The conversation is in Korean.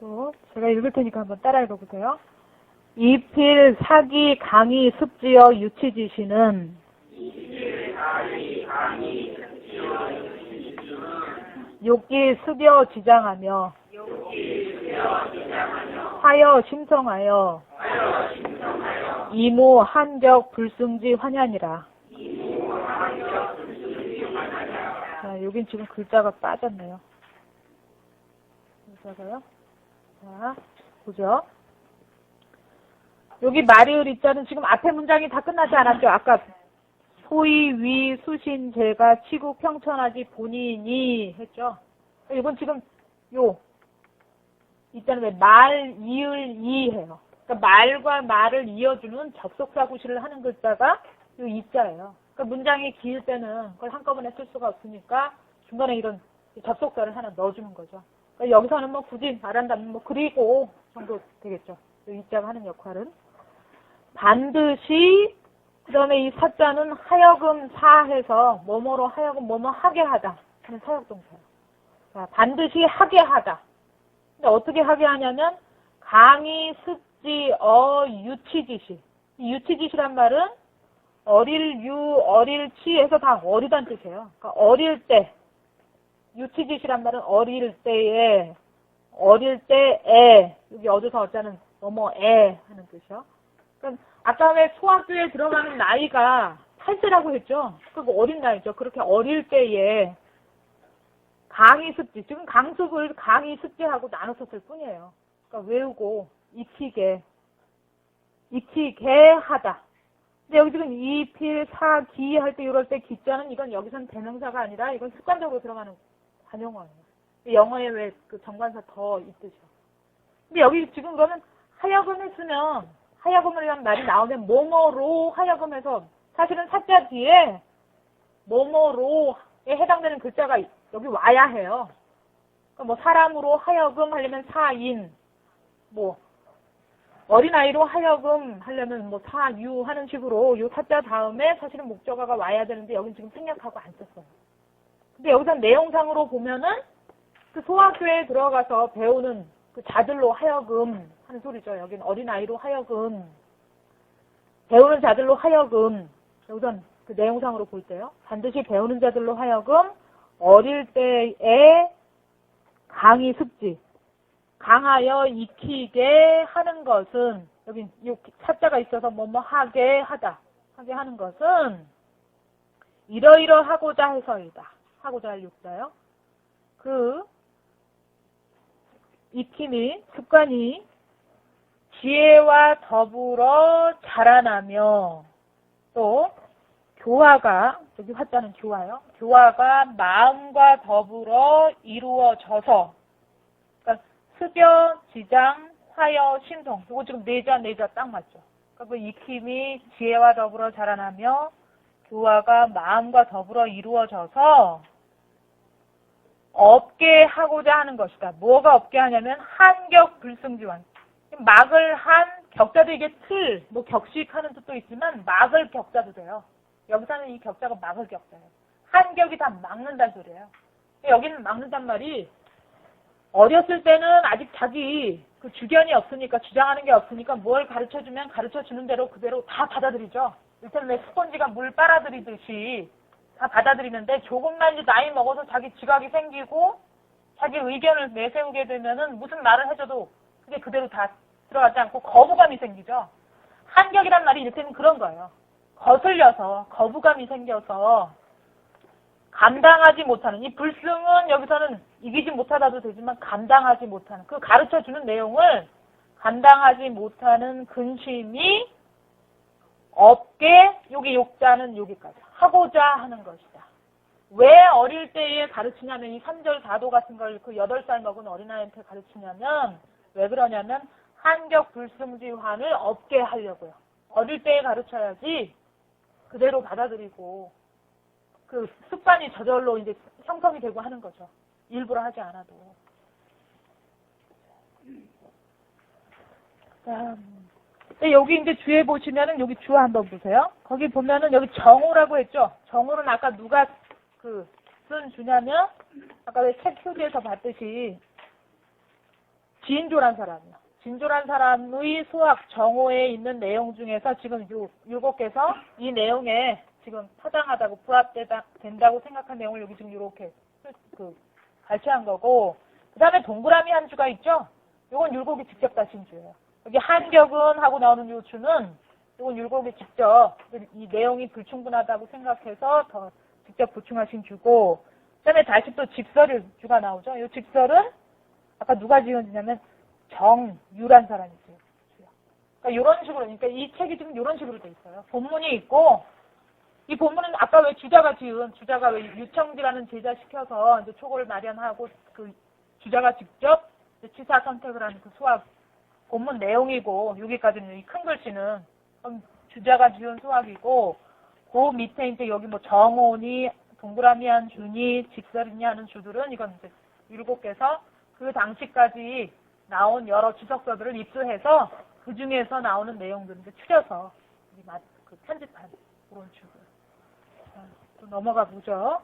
또 제가 읽을 테니까 한번 따라 읽어보세요. 이필, 사기, 강의, 습지어, 유치지시는 욕기, 습여, 지장하며 하여, 심성하여 이무, 한격, 불승지, 환연이라. 자, 여긴 지금 글자가 빠졌네요. 글자가요? 자, 보죠. 여기 마리을 입자는 지금 앞에 문장이 다 끝나지 않았죠? 아까 소위, 위, 수신, 제가, 치국, 평천하지, 본인이 했죠? 이건 지금 요 있잖아요. 왜 말, 이을, 이 해요. 그러니까 말과 말을 이어주는 접속사 구실을 하는 글자가 요 이자예요. 그러니까 문장이 길 때는 그걸 한꺼번에 쓸 수가 없으니까 중간에 이런 접속사를 하나 넣어주는 거죠. 그러니까 여기서는 뭐 굳이 말한다면 뭐 그리고 정도 되겠죠. 요 이자가 하는 역할은. 반드시 그 다음에 이 사자는 하여금 사해서 뭐뭐로 하여금 뭐뭐 하게 하다 하는 사역동사예요. 자, 반드시 하게 하다. 근데 어떻게 하게 하냐면 강의, 습지, 어, 유치지시. 이 유치지시란 말은 어릴 유, 어릴 치에서 다 어리단 뜻이에요. 그러니까 어릴 때 유치지시란 말은 어릴 때에 어릴 때에 여기 어디서 어쩌는 뭐뭐에 하는 뜻이요. 그러니까 아까 왜 소학교에 들어가는 나이가 8세라고 했죠. 그거 어린 나이죠. 그렇게 어릴 때에 강의 습지, 지금 강습을 강의 습지하고 나눴었을 뿐이에요. 그러니까 외우고 익히게, 익히게 하다. 근데 여기 지금 이필, 사, 기 할 때 이럴 때 기자는 이건 여기선 대명사가 아니라 이건 습관적으로 들어가는 관용어예요. 영어에 왜 그 정관사 더 있듯이요. 근데 여기 지금 그러면 하여금 했으면 하여금이라는 말이 나오면 뭐뭐로 하여금해서 사실은 사자 뒤에 뭐뭐로에 해당되는 글자가 여기 와야 해요. 그러니까 뭐 사람으로 하여금 하려면 사인, 뭐 어린아이로 하여금 하려면 뭐 사유 하는 식으로 요 사자 다음에 사실은 목적어가 와야 되는데 여긴 지금 생략하고 안 썼어요. 근데 여기서 내용상으로 보면은 그 소학교에 들어가서 배우는 그 자들로 하여금 하는 소리죠. 여긴 어린아이로 하여금 배우는 자들로 하여금 여기선 그 내용상으로 볼 때요. 반드시 배우는 자들로 하여금 어릴 때에 강의 습지 강하여 익히게 하는 것은 여기 요 사자가 있어서 뭐뭐 하게 하다 하게 하는 것은 이러이러하고자 해서이다. 하고자 할 육자요. 그 익힘이 습관이 지혜와 더불어 자라나며 또 교화가 여기 화자는 교화요. 교화가 마음과 더불어 이루어져서 그러니까 습여, 지장, 화여, 심성 이거 지금 네자 네자 딱 맞죠. 그러니까 그 익힘이 지혜와 더불어 자라나며 교화가 마음과 더불어 이루어져서 없게 하고자 하는 것이다. 뭐가 없게 하냐면 한격 불승지환. 막을 한 격자도 이게 틀, 뭐 격식하는 뜻도 있지만 막을 격자도 돼요. 여기서는 이 격자가 막을 격자예요. 한격이 다 막는다는 소리예요. 여기는 막는단 말이 어렸을 때는 아직 자기 그 주견이 없으니까 주장하는 게 없으니까 뭘 가르쳐 주면 가르쳐 주는 대로 그대로 다 받아들이죠. 일단 왜 스펀지가 물 빨아들이듯이 다 받아들이는데 조금만 이제 나이 먹어서 자기 지각이 생기고 자기 의견을 내세우게 되면은 무슨 말을 해줘도 그게 그대로 다 들어가지 않고 거부감이 생기죠. 한격이란 말이 이를테면 그런 거예요. 거슬려서 거부감이 생겨서 감당하지 못하는 이 불승은 여기서는 이기지 못하다도 되지만 감당하지 못하는 그 가르쳐 주는 내용을 감당하지 못하는 근심이 없게 여기 욕자는 여기까지 하고자 하는 것이다. 왜 어릴 때에 가르치냐면 이 3절 4도 같은 걸 그 8살 먹은 어린아이한테 가르치냐면 왜 그러냐면 한격 불승지환을 없게 하려고요. 어릴 때에 가르쳐야지 그대로 받아들이고 그 습관이 저절로 이제 형성이 되고 하는 거죠. 일부러 하지 않아도. 자, 근데 여기 이제 주에 보시면은 여기 주 한번 보세요. 거기 보면은 여기 정오라고 했죠. 정오는 아까 누가 그 쓴 주냐면 아까 왜책 표지에서 봤듯이 진조란 사람이요. 진조란 사람의 수학 정오에 있는 내용 중에서 지금 요 개서 이 내용에 지금 타당하다고 부합되다 된다고 생각한 내용을 여기 지금 이렇게 그 발췌한 거고 그 다음에 동그라미 한 주가 있죠. 요건 율곡이 직접 다신 주예요. 여기 한격은 하고 나오는 요 주는 요건 율곡이 직접 이 내용이 불충분하다고 생각해서 더 직접 보충하신 주고 그다음에 다시 또 직설을 주가 나오죠. 이 직설은 아까 누가 지은지냐면 정유란 사람이 지은 주요. 그러니까 이런 식으로 그러니까 이 책이 지금 이런 식으로 돼 있어요. 본문이 있고 이 본문은 아까 왜 주자가 지은 주자가 왜 유청지라는 제자 시켜서 이제 초고를 마련하고 그 주자가 직접 치사 선택을 하는 그 수학 본문 내용이고 여기까지는 이 큰 글씨는 주자가 지은 수학이고 그 밑에 이제 여기 뭐 정온이 동그라미 한 주니 직설이니 하는 주들은 이건 이제 일곱 개서 그 당시까지 나온 여러 주석서들을 입수해서 그 중에서 나오는 내용들을 추려서 그 편집한 그런 주들. 자, 또 넘어가 보죠.